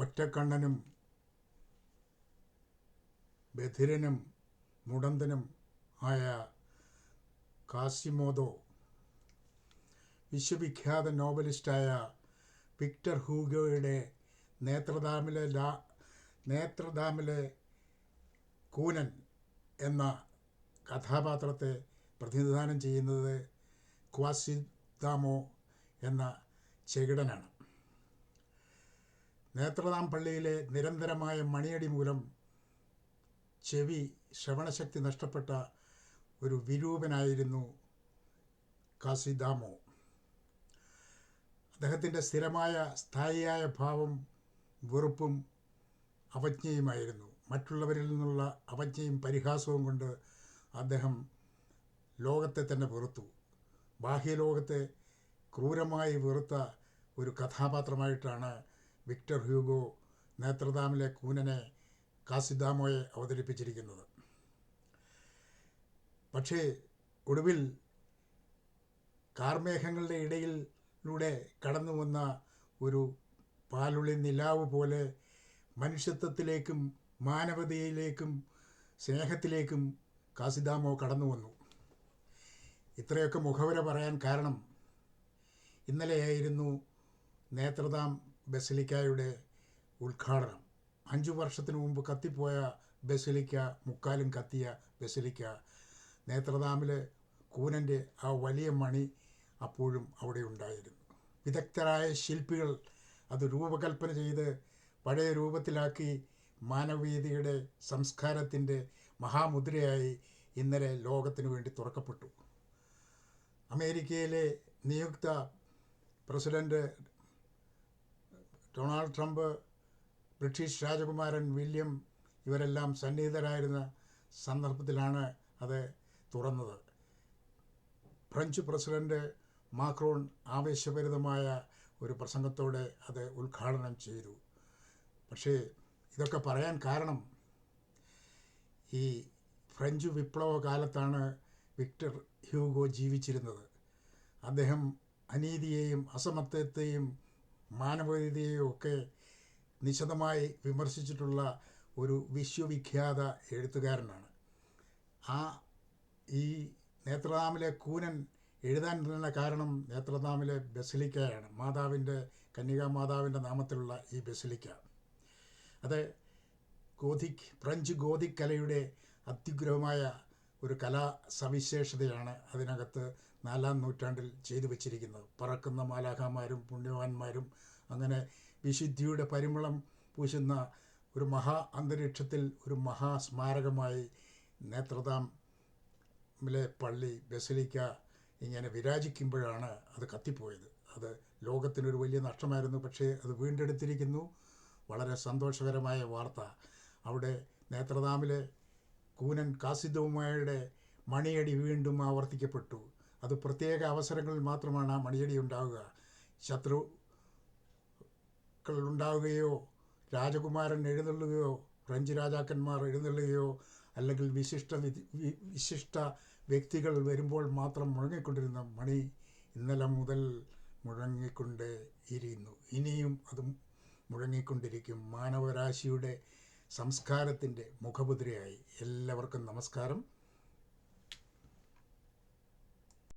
ഒറ്റക്കണ്ണനും ബധിരനും മുടന്തനും ആയ കാസിമോദോ വിശ്വവിഖ്യാത നോവലിസ്റ്റായ വിക്ടർ ഹൂഗോയുടെ നേത്രദാമിലെ ലാ നേത്രദാമിലെ കൂനൻ എന്ന കഥാപാത്രത്തെ പ്രതിനിധാനം ചെയ്യുന്നത് ക്വാസിദാമോ എന്ന ചെകിടനാണ്. നേത്രദാം പള്ളിയിലെ നിരന്തരമായ മണിയടി മൂലം ചെവി ശ്രവണശക്തി നഷ്ടപ്പെട്ട ഒരു വിരൂപനായിരുന്നു കാസിദാമോ. അദ്ദേഹത്തിന്റെ സ്ഥിരമായ സ്ഥായിയായ ഭാവം വെറുപ്പും അവജ്ഞയുമായിരുന്നു. മറ്റുള്ളവരിൽ നിന്നുള്ള അവജ്ഞയും പരിഹാസവും കൊണ്ട് അദ്ദേഹം ലോകത്തെ തന്നെ വെറുത്തു. ബാഹ്യലോകത്തെ ക്രൂരമായി വെറുത്ത ഒരു കഥാപാത്രമായിട്ടാണ് വിക്ടർ ഹ്യൂഗോ നേത്രദാമിലെ കൂനനെ കാസിദാമോയെ അവതരിപ്പിച്ചിരിക്കുന്നത്. പക്ഷേ ഒടുവിൽ കാർമേഘങ്ങളുടെ ഇടയിലൂടെ കടന്നു വന്ന ഒരു പാലുള്ളി നിലാവ് പോലെ മനുഷ്യത്വത്തിലേക്കും മാനവതയിലേക്കും സ്നേഹത്തിലേക്കും കാസിദാമോ കടന്നു വന്നു. ഇത്രയൊക്കെ മുഖവര പറയാൻ കാരണം ഇന്നലെയായിരുന്നു നേത്രദാം ബസലിക്കായുടെ ഉദ്ഘാടനം. അഞ്ചു വർഷത്തിനു മുമ്പ് കത്തിപ്പോയ ബസിലിക്ക മുക്കാലും കത്തിയ ബസിലിക്ക. നേത്രദാമിലെ കൂനന്റെ ആ വലിയ മണി അപ്പോഴും അവിടെ ഉണ്ടായിരുന്നു. വിദഗ്ധരായ ശില്പികൾ അത് രൂപകൽപ്പന ചെയ്ത് പഴയ രൂപത്തിലാക്കി മാനവീയതയുടെ സംസ്കാരത്തിന്റെ മഹാമുദ്രയായി ഇന്നലെ ലോകത്തിനു വേണ്ടി തുറക്കപ്പെട്ടു. അമേരിക്കയിലെ നിയുക്ത പ്രസിഡന്റ് ഡൊണാൾഡ് ട്രംപ് ബ്രിട്ടീഷ് രാജകുമാരൻ വില്യം ഇവരെല്ലാം സന്നിഹിതരായിരുന്ന സന്ദർഭത്തിലാണ് അത് തുറന്നത്. ഫ്രഞ്ച് പ്രസിഡന്റ് മാക്രോൺ ആവേശഭരിതമായ ഒരു പ്രസംഗത്തോടെ അത് ഉദ്ഘാടനം ചെയ്തു. പക്ഷേ ഇതൊക്കെ പറയാൻ കാരണം ഈ ഫ്രഞ്ച് വിപ്ലവ കാലത്താണ് വിക്ടർ ഹ്യൂഗോ ജീവിച്ചിരുന്നത്. അദ്ദേഹം അനീതിയെയും അസമത്വത്തെയും മാനവികതയെയും ഒക്കെ നിശിതമായി വിമർശിച്ചിട്ടുള്ള ഒരു വിശ്വവിഖ്യാത എഴുത്തുകാരനാണ്. ആ ഈ നേത്രധാമിലെ കൂനൻ എഴുതാൻ തന്നെ കാരണം നേത്രധാമിലെ ബസലിക്കയാണ്. മാതാവിന്റെ കന്യകാ മാതാവിന്റെ നാമത്തിലുള്ള ഈ ബസലിക്ക. അത് ഗോധിക് ഫ്രഞ്ച് ഗോധിക് കലയുടെ അത്യുഗ്രഹമായ ഒരു കലാ സവിശേഷതയാണ് അതിനകത്ത് നാലാം നൂറ്റാണ്ടിൽ ചെയ്തു വച്ചിരിക്കുന്നത്. പറക്കുന്ന മാലാഖമാരും പുണ്യവാന്മാരും അങ്ങനെ വിശുദ്ധിയുടെ പരിമളം പൂശുന്ന ഒരു മഹാ അന്തരീക്ഷത്തിൽ ഒരു മഹാസ്മാരകമായി നേത്രദാമിലെ പള്ളി ബസലിക്ക ഇങ്ങനെ വിരാജിക്കുമ്പോഴാണ് അത് കത്തിപ്പോയത്. അത് ലോകത്തിനൊരു വലിയ നഷ്ടമായിരുന്നു. പക്ഷേ അത് വീണ്ടെടുത്തിരിക്കുന്നു. വളരെ സന്തോഷകരമായ വാർത്ത. അവിടെ നേത്രദാമിലെ കൂനൻ കാസിദവുമായുടെ മണിയടി വീണ്ടും ആവർത്തിക്കപ്പെട്ടു. അത് പ്രത്യേക അവസരങ്ങളിൽ മാത്രമാണ് ആ മണിയടി ഉണ്ടാവുക. ശത്രുക്കൾ ഉണ്ടാവുകയോ രാജകുമാരൻ എഴുന്നള്ളുകയോ ഫ്രഞ്ച് രാജാക്കന്മാർ എഴുന്നള്ളുകയോ അല്ലെങ്കിൽ വിശിഷ്ട വിശിഷ്ട വ്യക്തികൾ വരുമ്പോൾ മാത്രം മുഴങ്ങിക്കൊണ്ടിരുന്ന മണി ഇന്നലെ മുതൽ മുഴങ്ങിക്കൊണ്ടേ ഇരിക്കുന്നു. ഇനിയും അത് മുഴങ്ങിക്കൊണ്ടിരിക്കും. മാനവരാശിയുടെ സംസ്കാരത്തിന്റെ മുഖമുദ്രയായി എല്ലാവർക്കും നമസ്കാരം.